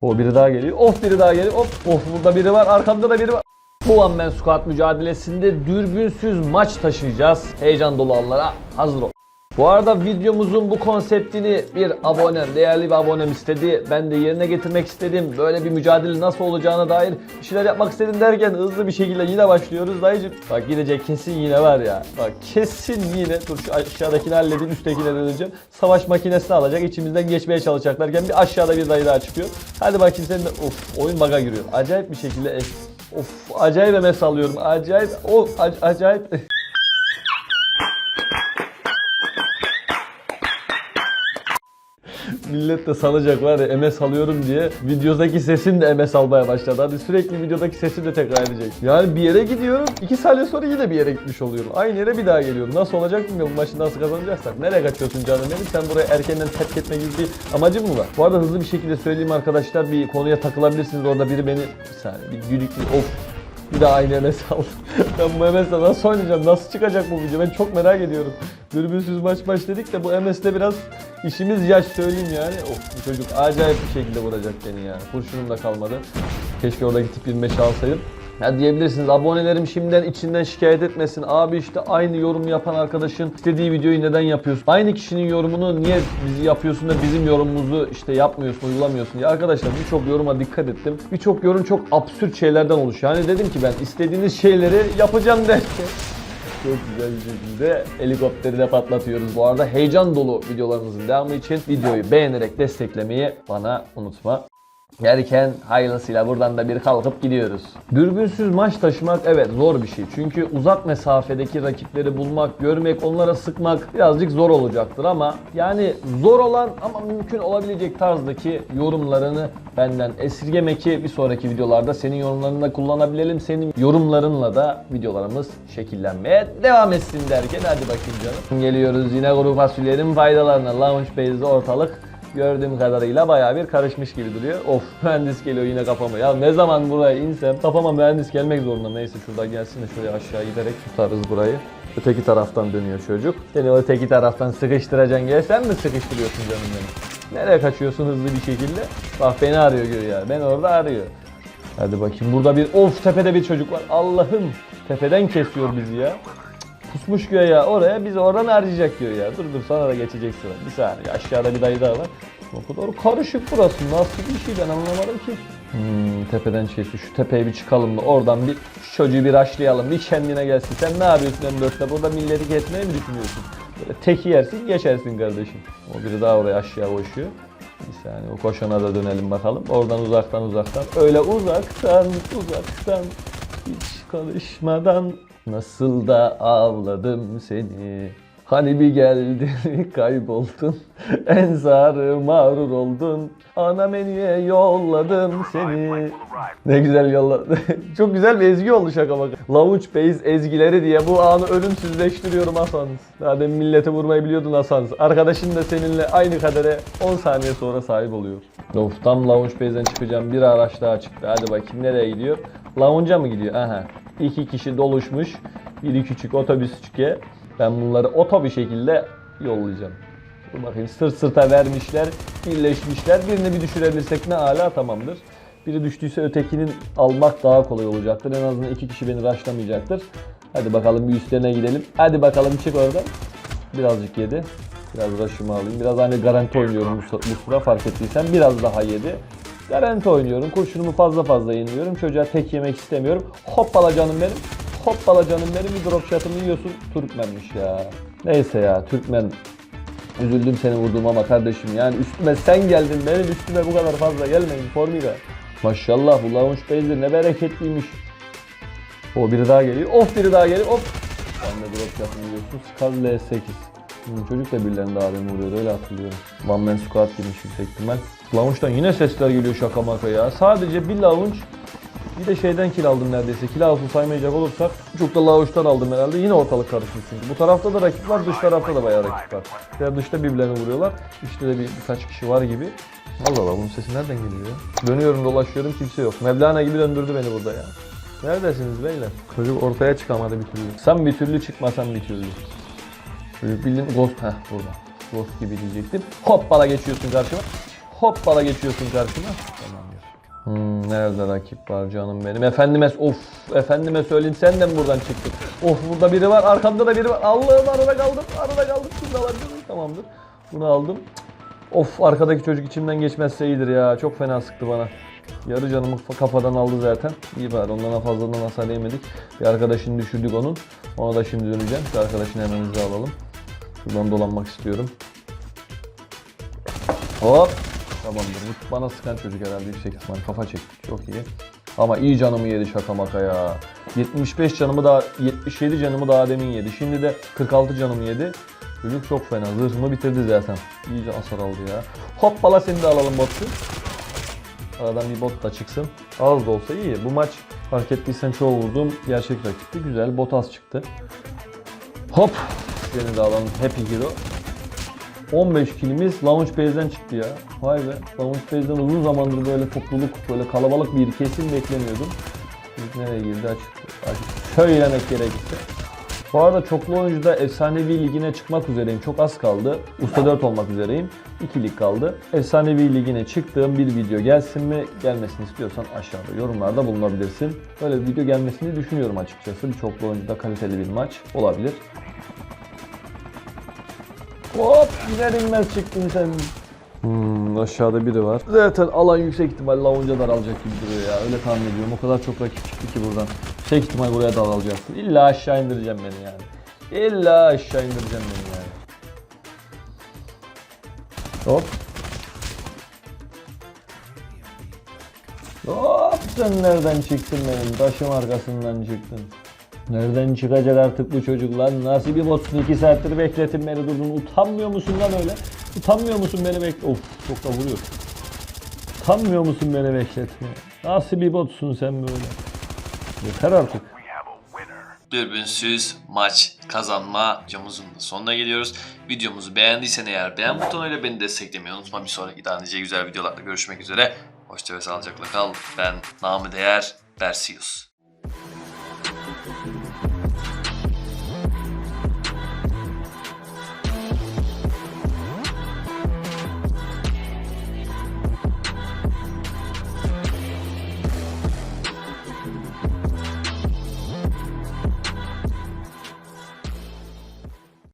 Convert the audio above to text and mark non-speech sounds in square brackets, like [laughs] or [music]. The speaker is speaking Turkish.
O biri daha geliyor. Of biri daha geliyor. Of, of burada biri var. Arkamda da biri var. Bu One Man Squad mücadelesinde dürbünsüz maç taşıyacağız. Heyecan dolu anlara hazır ol. Bu arada videomuzun bu konseptini bir abonem, değerli bir abonem istedi. Ben de yerine getirmek istedim. Böyle bir mücadele nasıl olacağına dair bir şeyler yapmak istedim derken hızlı bir şekilde yine başlıyoruz dayıcım. Bak gidecek kesin yine var ya. Bak kesin yine. Dur şu aşağıdakini halledeyim üsttekine döneceğim. Savaş makinesini alacak. içimizden geçmeye çalışacaklarken bir aşağıda bir dayı daha çıkıyor. Hadi bakayım senin de of oyun baga giriyor. Acayip bir şekilde of acayip MS alıyorum. Acayip o ac- acayip [laughs] Millet de sanacak var ya MS alıyorum diye videodaki sesim de MS almaya başladı. Hadi sürekli videodaki sesi de tekrar edecek. Yani bir yere gidiyorum 2 saniye sonra yine bir yere gitmiş oluyorum. Aynı yere bir daha geliyorum. Nasıl olacak bilmiyorum bu maçı nasıl kazanacaksak. Nereye kaçıyorsun canım benim? Sen buraya erkenden terk etme gibi bir amacın mı var? Bu arada hızlı bir şekilde söyleyeyim arkadaşlar bir konuya takılabilirsiniz. Orada biri beni bir saniye bir düdüklü of bir daha aynı MS [laughs] aldım. ben bu MS'le nasıl oynayacağım? Nasıl çıkacak bu video? Ben çok merak ediyorum. Dürbünsüz maç maç dedik de bu MS'le biraz işimiz yaş söyleyeyim yani. Of bu çocuk acayip bir şekilde vuracak beni ya. Kurşunum da kalmadı. Keşke oradaki tip 25 alsaydım. Ya diyebilirsiniz abonelerim şimdiden içinden şikayet etmesin. Abi işte aynı yorum yapan arkadaşın istediği videoyu neden yapıyorsun? Aynı kişinin yorumunu niye bizi yapıyorsun da bizim yorumumuzu işte yapmıyorsun, uygulamıyorsun diye. Arkadaşlar birçok yoruma dikkat ettim. Birçok yorum çok absürt şeylerden oluşuyor. Yani dedim ki ben istediğiniz şeyleri yapacağım derken [laughs] çok güzel bir şekilde helikopteri de patlatıyoruz. Bu arada heyecan dolu videolarımızın devamı için videoyu beğenerek desteklemeyi bana unutma. Derken hayırlısıyla buradan da bir kalkıp gidiyoruz. Dürbünsüz maç taşımak evet zor bir şey. Çünkü uzak mesafedeki rakipleri bulmak, görmek, onlara sıkmak birazcık zor olacaktır ama yani zor olan ama mümkün olabilecek tarzdaki yorumlarını benden esirgeme ki bir sonraki videolarda senin yorumlarını da kullanabilelim. Senin yorumlarınla da videolarımız şekillenmeye devam etsin derken hadi bakayım canım. Geliyoruz yine kuru fasulyenin faydalarına. Launchbase'de ortalık Gördüğüm kadarıyla bayağı bir karışmış gibi duruyor. Of [laughs] mühendis geliyor yine kafama. Ya ne zaman buraya insem kafama mühendis gelmek zorunda. Neyse şurada gelsin de şöyle aşağı giderek tutarız burayı. Öteki taraftan dönüyor çocuk. Seni öteki taraftan sıkıştıracaksın gel. Sen mi sıkıştırıyorsun canım beni? Nereye kaçıyorsun hızlı bir şekilde? Bak beni arıyor ya. Ben orada arıyor. Hadi bakayım burada bir of tepede bir çocuk var. Allah'ım tepeden kesiyor bizi ya. Pusmuş göğe ya oraya biz oradan harcayacak göğe ya. Dur dur sonra da geçecek sıra. Bir saniye aşağıda bir dayı daha var. O kadar karışık burası. Nasıl bir şey ben anlamadım ki. Hmm, tepeden çekti. Şu tepeye bir çıkalım da oradan bir şu çocuğu bir açlayalım. Bir kendine gelsin. Sen ne yapıyorsun M4'te? Burada milleti kesmeyi mi düşünüyorsun? Böyle teki yersin geçersin kardeşim. O biri daha oraya aşağı koşuyor. Bir saniye o koşana da dönelim bakalım. Oradan uzaktan uzaktan. Öyle uzaktan uzaktan. Hiç konuşmadan Nasıl da avladım seni. Hani bir geldin [laughs] kayboldun. En zarı mağrur oldun. Ana menüye yolladım seni. Ne güzel yolladı [laughs] Çok güzel bir ezgi oldu şaka bak. Launch Base ezgileri diye bu anı ölümsüzleştiriyorum Hasan Daha millete vurmayı biliyordun Hasan Arkadaşın da seninle aynı kadere 10 saniye sonra sahip oluyor. Of tam Launch Base'den çıkacağım. Bir araç daha çıktı. Hadi bakayım nereye gidiyor? Lounge'a mı gidiyor? Aha İki kişi doluşmuş. Biri küçük otobüsçüke. Ben bunları oto bir şekilde yollayacağım. Dur bakayım sırt sırta vermişler, birleşmişler. Birini bir düşürebilirsek ne ala tamamdır. Biri düştüyse ötekinin almak daha kolay olacaktır. En azından iki kişi beni raşlamayacaktır. Hadi bakalım bir üstlerine gidelim. Hadi bakalım çık oradan. Birazcık yedi. Biraz raşımı alayım. Biraz hani garanti oynuyorum bu, bu sıra fark ettiysen. Biraz daha yedi. Garanti oynuyorum. Kurşunumu fazla fazla yeniliyorum. Çocuğa tek yemek istemiyorum. Hoppala canım benim. Hoppala canım benim. Bir drop shot'ımı yiyorsun. Türkmenmiş ya. Neyse ya Türkmen. Üzüldüm seni vurduğum ama kardeşim yani üstüme sen geldin benim üstüme bu kadar fazla gelmeyin Formiga. Maşallah bu launch base'de ne bereketliymiş. O biri daha geliyor. Of biri daha geliyor. Of. Ben de drop shot'ımı yiyorsun. Skaz L8. Hmm, çocuk da birilerini daha demin vuruyordu öyle hatırlıyorum. One man squad girmiş yüksek ihtimal. Launch'tan yine sesler geliyor şaka maka ya. Sadece bir launch bir de şeyden kill aldım neredeyse. Kill altı saymayacak olursak çok da launch'tan aldım herhalde. Yine ortalık karışmış çünkü. Bu tarafta da rakip var, dış tarafta da bayağı rakip var. Yani dışta birbirlerini vuruyorlar. İşte de bir, birkaç kişi var gibi. Allah Allah bunun sesi nereden geliyor? Dönüyorum dolaşıyorum kimse yok. Mevlana gibi döndürdü beni burada ya. Neredesiniz beyler? Çocuk ortaya çıkamadı bir türlü. Sen bir türlü çıkmasan bir türlü. Çocuk bildiğin ghost. Heh burada. Ghost gibi diyecektim. Hoppala geçiyorsun karşıma. Hoppala geçiyorsun karşıma. Tamamdır. Hmm, nerede rakip var canım benim? Efendime of efendime söyleyin sen de mi buradan çıktın? Of burada biri var arkamda da biri var. Allah'ım arada kaldım arada kaldım. Şunu alabilir miyim? Tamamdır. Bunu aldım. Of arkadaki çocuk içimden geçmezse iyidir ya. Çok fena sıktı bana. Yarı canımı kafadan aldı zaten. İyi bari ondan fazladan hasar yemedik. Bir arkadaşını düşürdük onun. Ona da şimdi döneceğim. Şu arkadaşını hemen alalım. Şuradan dolanmak istiyorum. Hop. Tamamdır. Bu bana sıkan çocuk herhalde yüksek ihtimal. Kafa çekti. Çok iyi. Ama iyi canımı yedi şaka maka ya. 75 canımı daha 77 canımı daha demin yedi. Şimdi de 46 canımı yedi. Çocuk çok fena. Zırhımı bitirdi zaten. İyice hasar aldı ya. Hoppala seni de alalım botçu. Aradan bir bot da çıksın. Az da olsa iyi. Bu maç fark ettiysen çoğu vurduğum gerçek rakipti. Güzel. Bot az çıktı. Hop. Seni de alalım. Happy Hero. 15 kilimiz Launch Base'den çıktı ya. Vay be. Launch Base'den uzun zamandır böyle topluluk, böyle kalabalık bir kesim beklemiyordum. Çocuk nereye girdi açık. açık. Söylemek gerekirse. Bu arada çoklu oyuncuda efsanevi ligine çıkmak üzereyim. Çok az kaldı. Usta 4 olmak üzereyim. 2 lig kaldı. Efsanevi ligine çıktığım bir video gelsin mi? Gelmesini istiyorsan aşağıda yorumlarda bulunabilirsin. Böyle bir video gelmesini düşünüyorum açıkçası. Bir çoklu oyuncuda kaliteli bir maç olabilir. Hop iner inmez çıktın sen. Hmm, aşağıda biri var. Zaten alan yüksek ihtimalle lavunca daralacak gibi duruyor ya. Öyle tahmin ediyorum. O kadar çok rakip çıktı ki buradan. Yüksek ihtimal buraya daralacaksın. İlla aşağı indireceğim beni yani. İlla aşağı indireceğim beni yani. Hop. Hop sen nereden çıktın benim? Taşım arkasından çıktın. Nereden çıkacak artık bu çocuk lan? Nasıl bir botsun? 2 saattir bekletin beni durdun. Utanmıyor musun lan öyle? Utanmıyor musun beni bekle? Of çok da vuruyor. Utanmıyor musun beni bekletmeye? Nasıl bir botsun sen böyle? Yeter artık. Dürbünsüz maç kazanma videomuzun da sonuna geliyoruz. Videomuzu beğendiysen eğer beğen butonuyla beni desteklemeyi unutma. Bir sonraki daha nice güzel videolarda görüşmek üzere. Hoşça ve sağlıcakla kal. Ben namı değer Bersius.